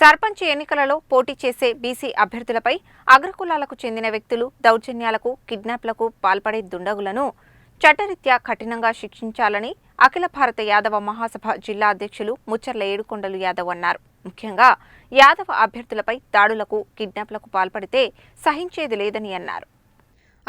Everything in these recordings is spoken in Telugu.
సర్పంచ్ ఎన్నికలలో పోటీ చేసే బీసీ అభ్యర్థులపై అగ్రకులాలకు చెందిన వ్యక్తులు దౌర్జన్యాలకు కిడ్నాప్లకు పాల్పడే దుండగులను చట్టరీత్యా కఠినంగా శిక్షించాలని అఖిల భారత యాదవ మహాసభ జిల్లా అధ్యక్షులు ముచ్చర్ల ఏడుకొండలు యాదవ్ అన్నారు. ముఖ్యంగా యాదవ అభ్యర్థులపై దాడులకు కిడ్నాప్లకు పాల్పడితే సహించేది లేదని అన్నారు.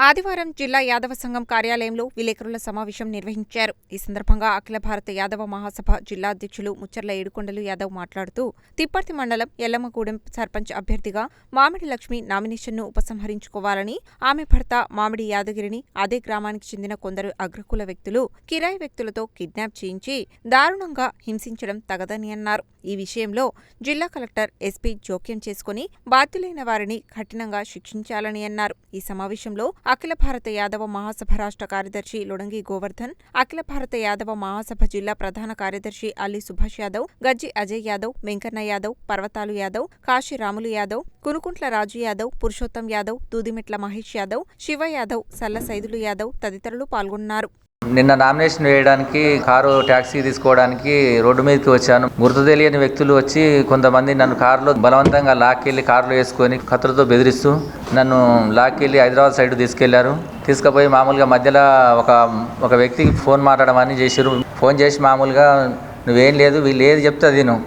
ఆదివారం జిల్లా యాదవ సంఘం కార్యాలయంలో విలేకరుల సమావేశం నిర్వహించారు. ఈ సందర్భంగా అఖిల భారత యాదవ మహాసభ జిల్లా అధ్యక్షులు ముచ్చర్ల ఏడుకొండలు యాదవ్ మాట్లాడుతూ తిప్పర్తి మండలం ఎల్లమ్మగూడెం సర్పంచ్ అభ్యర్థిగా మామిడి లక్ష్మి నామినేషన్ను ఉపసంహరించుకోవాలని ఆమె భర్త మామిడి యాదగిరిని అదే గ్రామానికి చెందిన కొందరు అగ్రకుల వ్యక్తులు కిరాయి వ్యక్తులతో కిడ్నాప్ చేయించి దారుణంగా హింసించడం తగదని అన్నారు. ఈ విషయంలో జిల్లా కలెక్టర్ ఎస్పీ జోక్యం చేసుకుని బాధ్యులైన వారిని కఠినంగా శిక్షించాలని అన్నారు. ఈ సమావేశంలో అఖిల భారత యాదవ మహాసభ రాష్ట్ర కార్యదర్శి లొడంగి గోవర్ధన్ అఖిల భారత యాదవ మహాసభ జిల్లా ప్రధాన కార్యదర్శి అల్లి సుభాష్ యాదవ్ గజ్జి అజయ్ యాదవ్ వెంకన్న యాదవ్ పర్వతాలు యాదవ్ కాశీ రాములు యాదవ్ కునుకుంట్ల రాజు యాదవ్ పురుషోత్తం యాదవ్ దూదిమెట్ల మహేష్ యాదవ్ శివ యాదవ్ సల్ల సైదులు యాదవ్ తదితరులు పాల్గొన్నారు. నిన్న నామినేషన్ వేయడానికి కారు ట్యాక్సీ తీసుకోవడానికి రోడ్డు మీదకి వచ్చాను. గుర్తు తెలియని వ్యక్తులు వచ్చి కొంతమంది నన్ను కారులో బలవంతంగా లాక్కెళ్ళి కారులో వేసుకొని కత్తులతో బెదిరిస్తూ నన్ను లాక్కెళ్ళి హైదరాబాద్ సైడ్ తీసుకెళ్ళారు. తీసుకుపోయి మామూలుగా మధ్యలో ఒక ఒక వ్యక్తికి ఫోన్ మాట్లాడమని చేసిరు ఫోన్ చేసి మామూలుగా నువ్వేం లేదు వీళ్ళు ఏది చెప్తే అది నువ్వు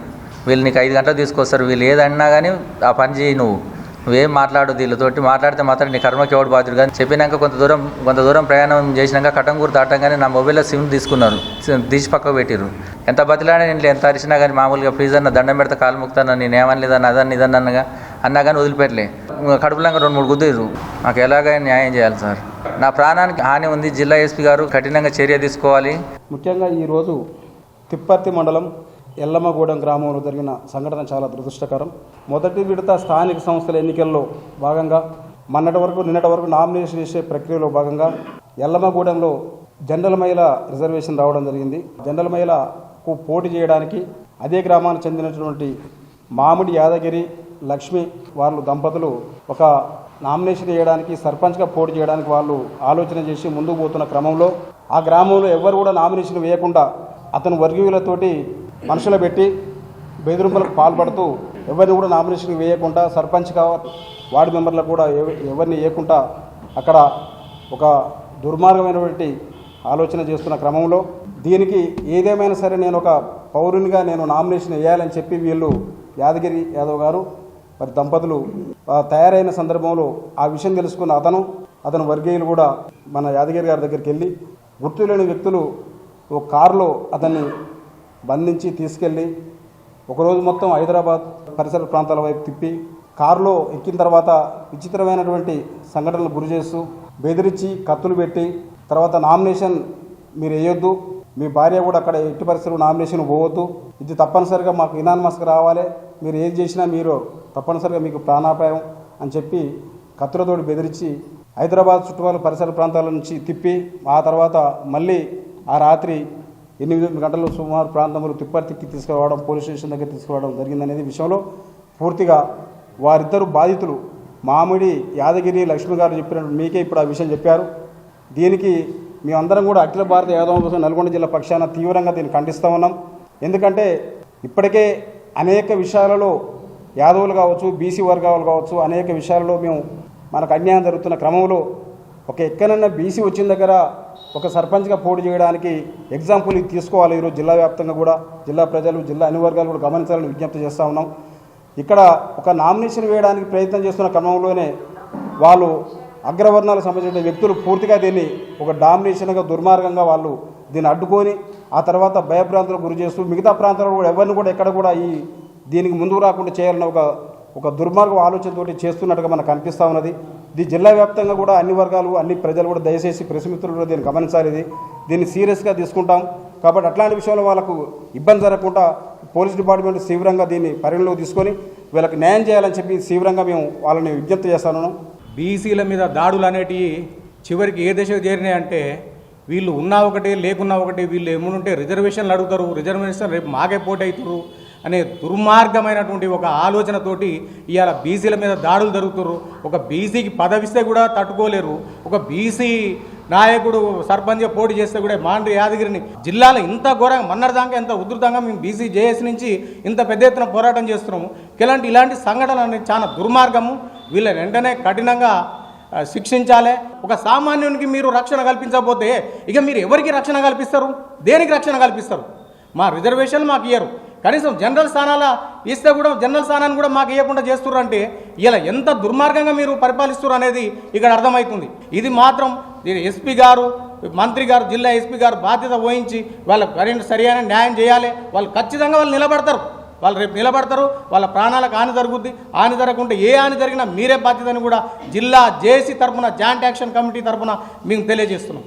వీళ్ళు నీకు ఐదు గంటలు తీసుకొస్తారు వీళ్ళు ఏది అన్నా కానీ ఆ పని చేయి నువ్వు. నువ్వేం మాట్లాడు వీళ్ళతోటి మాట్లాడితే మాత్రం నీ కర్మకి ఎవడు బాధ్యుడు కానీ చెప్పినాక కొంత దూరం కొంత దూరం ప్రయాణం చేసినాక కటంగూరు దాటంగానే నా మొబైల్లో సిమ్ తీసుకున్నారు. తీసి పక్కకు పెట్టిరు ఎంత బతిలాడే నేను ఎంత అరిచినా కానీ మామూలుగా ప్లీజ్ అన్న దండం పెడితే కాలు ముక్తాను నేను ఏమనలేదన్న అదని ఇదని అన్నగా అన్నా కానీ వదిలిపెట్టలే. కడుపులంగా రెండు మూడు గుద్దిరు నాకు ఎలాగైనా న్యాయం చేయాలి సార్. నా ప్రాణానికి హాని ఉంది. జిల్లా ఎస్పీ గారు కఠినంగా చర్య తీసుకోవాలి. ముఖ్యంగా ఈరోజు తిప్పర్తి మండలం ఎల్లమ్మగూడెం గ్రామంలో జరిగిన సంఘటన చాలా దురదృష్టకరం. మొదటి విడత స్థానిక సంస్థల ఎన్నికల్లో భాగంగా మొన్నటి వరకు నిన్నటి వరకు నామినేషన్ చేసే ప్రక్రియలో భాగంగా ఎల్లమ్మగూడెంలో జనరల్ మహిళ రిజర్వేషన్ రావడం జరిగింది. జనరల్ మహిళకు పోటీ చేయడానికి అదే గ్రామానికి చెందినటువంటి మామిడి యాదగిరి లక్ష్మి వాళ్ళు దంపతులు ఒక నామినేషన్ చేయడానికి సర్పంచ్గా పోటీ చేయడానికి వాళ్ళు ఆలోచన చేసి ముందుకు పోతున్న క్రమంలో ఆ గ్రామంలో ఎవరు కూడా నామినేషన్ వేయకుండా అతను వర్గీయులతోటి మనుషులు పెట్టి బెదిరింపులకు పాల్పడుతూ ఎవరిని కూడా నామినేషన్ వేయకుండా సర్పంచ్గా వార్డు మెంబర్లకు కూడా ఎవరిని వేయకుండా అక్కడ ఒక దుర్మార్గమైనటువంటి ఆలోచన చేస్తున్న క్రమంలో దీనికి ఏదేమైనా సరే నేను ఒక పౌరునిగా నేను నామినేషన్ వేయాలని చెప్పి వీళ్ళు యాదగిరి యాదవ్ గారు మరి దంపతులు తయారైన సందర్భంలో ఆ విషయం తెలుసుకున్న అతను అతని వర్గీయులు కూడా మన యాదగిరి గారి దగ్గరికి వెళ్ళి గుర్తులేని వ్యక్తులు ఓ కారులో అతన్ని బంధించి తీసుకెళ్ళి ఒకరోజు మొత్తం హైదరాబాద్ పరిసర ప్రాంతాల వైపు తిప్పి కారులో ఎక్కిన తర్వాత విచిత్రమైనటువంటి సంఘటనలు గురి చేస్తూ బెదిరించి కత్తులు పెట్టి తర్వాత నామినేషన్ మీరు వేయొద్దు మీ భార్య కూడా అక్కడ ఎట్టి పరిస్థితులు నామినేషన్ పోవద్దు ఇది తప్పనిసరిగా మాకు ఇనాన్మస్క్ రావాలి మీరు ఏది చేసినా మీరు తప్పనిసరిగా మీకు ప్రాణాపాయం అని చెప్పి కత్తులతోటి బెదిరించి హైదరాబాద్ చుట్టుపక్కల పరిసర ప్రాంతాల నుంచి తిప్పి ఆ తర్వాత మళ్ళీ ఆ రాత్రి ఎనిమిది గంటలు సుమారు ప్రాంతంలో తిప్పర్తికి తీసుకురావడం పోలీస్ స్టేషన్ దగ్గర తీసుకురావడం జరిగిందనేది విషయంలో పూర్తిగా వారిద్దరు బాధితులు మామిడి యాదగిరి లక్ష్మి గారు చెప్పినట్టు మీకే ఇప్పుడు ఆ విషయం చెప్పారు. దీనికి మేమందరం కూడా అఖిల భారత యాదవ కోసం నల్గొండ జిల్లా పక్షాన తీవ్రంగా దీన్ని ఖండిస్తూ ఉన్నాం. ఎందుకంటే ఇప్పటికే అనేక విషయాలలో యాదవులు కావచ్చు బీసీ వర్గాలు కావచ్చు అనేక విషయాలలో మేము మనకు అన్యాయం జరుగుతున్న క్రమంలో ఒక ఎక్కడైనా బీసీ వచ్చిన దగ్గర ఒక సర్పంచ్గా పోటీ చేయడానికి ఎగ్జాంపుల్ ఇది తీసుకోవాలి ఈరోజు జిల్లా వ్యాప్తంగా కూడా జిల్లా ప్రజలు జిల్లా అన్ని వర్గాలు కూడా గమనించాలని విజ్ఞప్తి చేస్తూ ఉన్నాం. ఇక్కడ ఒక నామినేషన్ వేయడానికి ప్రయత్నం చేస్తున్న క్రమంలోనే వాళ్ళు అగ్రవర్ణాలకు సంబంధించిన వ్యక్తులు పూర్తిగా దీన్ని ఒక డామినేషన్గా దుర్మార్గంగా వాళ్ళు దీన్ని అడ్డుకొని ఆ తర్వాత భయభ్రాంతులకు గురి చేస్తూ మిగతా ప్రాంతాల్లో కూడా ఎవరిని కూడా ఎక్కడ కూడా ఈ దీనికి ముందుకు రాకుండా చేయాలని ఒక ఒక దుర్మార్గం ఆలోచనతోటి చేస్తున్నట్టుగా మనకు కనిపిస్తూ ఉన్నది. ఇది జిల్లా వ్యాప్తంగా కూడా అన్ని వర్గాలు అన్ని ప్రజలు కూడా దయచేసి ప్రెసమిత్రులు కూడా దీన్ని గమనించాలి. ఇది దీన్ని సీరియస్గా తీసుకుంటాం. కాబట్టి అట్లాంటి విషయంలో వాళ్ళకు ఇబ్బంది జరగకుండా పోలీస్ డిపార్ట్మెంట్ తీవ్రంగా దీన్ని పరిగణలోకి తీసుకొని వీళ్ళకి న్యాయం చేయాలని చెప్పి తీవ్రంగా మేము వాళ్ళని విజ్ఞప్తి చేస్తాను. బీసీల మీద దాడులు అనేటివి చివరికి ఏ దశకు చేరినాయంటే వీళ్ళు ఉన్నా ఒకటి లేకున్నా ఒకటి వీళ్ళు ఏముంటే రిజర్వేషన్లు అడుగుతారు రిజర్వేషన్ రేపు మాకే పోటీ అవుతారు అనే దుర్మార్గమైనటువంటి ఒక ఆలోచనతోటి ఇవాళ బీసీల మీద దాడులు జరుగుతున్నారు ఒక బీసీకి పదవిస్తే కూడా తట్టుకోలేరు. ఒక బీసీ నాయకుడు సర్పంచ్ పోటీ చేస్తే కూడా మాండ్రి యాదగిరిని జిల్లాలో ఇంత ఘోరంగా మన్నరదాకా ఎంత ఉధృతంగా మేము బీసీ జేఎస్ నుంచి ఇంత పెద్ద ఎత్తున పోరాటం చేస్తున్నాము. ఇలాంటి ఇలాంటి సంఘటనలు అనేది చాలా దుర్మార్గము. వీళ్ళని వెంటనే కఠినంగా శిక్షించాలి. ఒక సామాన్యునికి మీరు రక్షణ కల్పించకపోతే ఇక మీరు ఎవరికి రక్షణ కల్పిస్తారు? దేనికి రక్షణ కల్పిస్తారు? మా రిజర్వేషన్ మాకు ఇయ్యరు. కనీసం జనరల్ స్థానాల ఇస్తే కూడా జనరల్ స్థానాన్ని కూడా మాకు ఇవ్వకుండా చేస్తున్నారు అంటే ఇలా ఎంత దుర్మార్గంగా మీరు పరిపాలిస్తున్నారు అనేది ఇక్కడ అర్థమవుతుంది ఇది మాత్రం ఎస్పీ గారు మంత్రి గారు జిల్లా ఎస్పీ గారు బాధ్యత వహించి వాళ్ళ సరైన న్యాయం చేయాలి. వాళ్ళు ఖచ్చితంగా వాళ్ళు నిలబడతారు. వాళ్ళు రేపు నిలబడతారు వాళ్ళ ప్రాణాలకు హాని జరుగుద్ది. హాని జరగకుండా ఏ హాని జరిగినా మీరే బాధ్యతని కూడా జిల్లా జేసీ తరఫున జాయింట్ యాక్షన్ కమిటీ తరఫున మేము తెలియజేస్తున్నాం.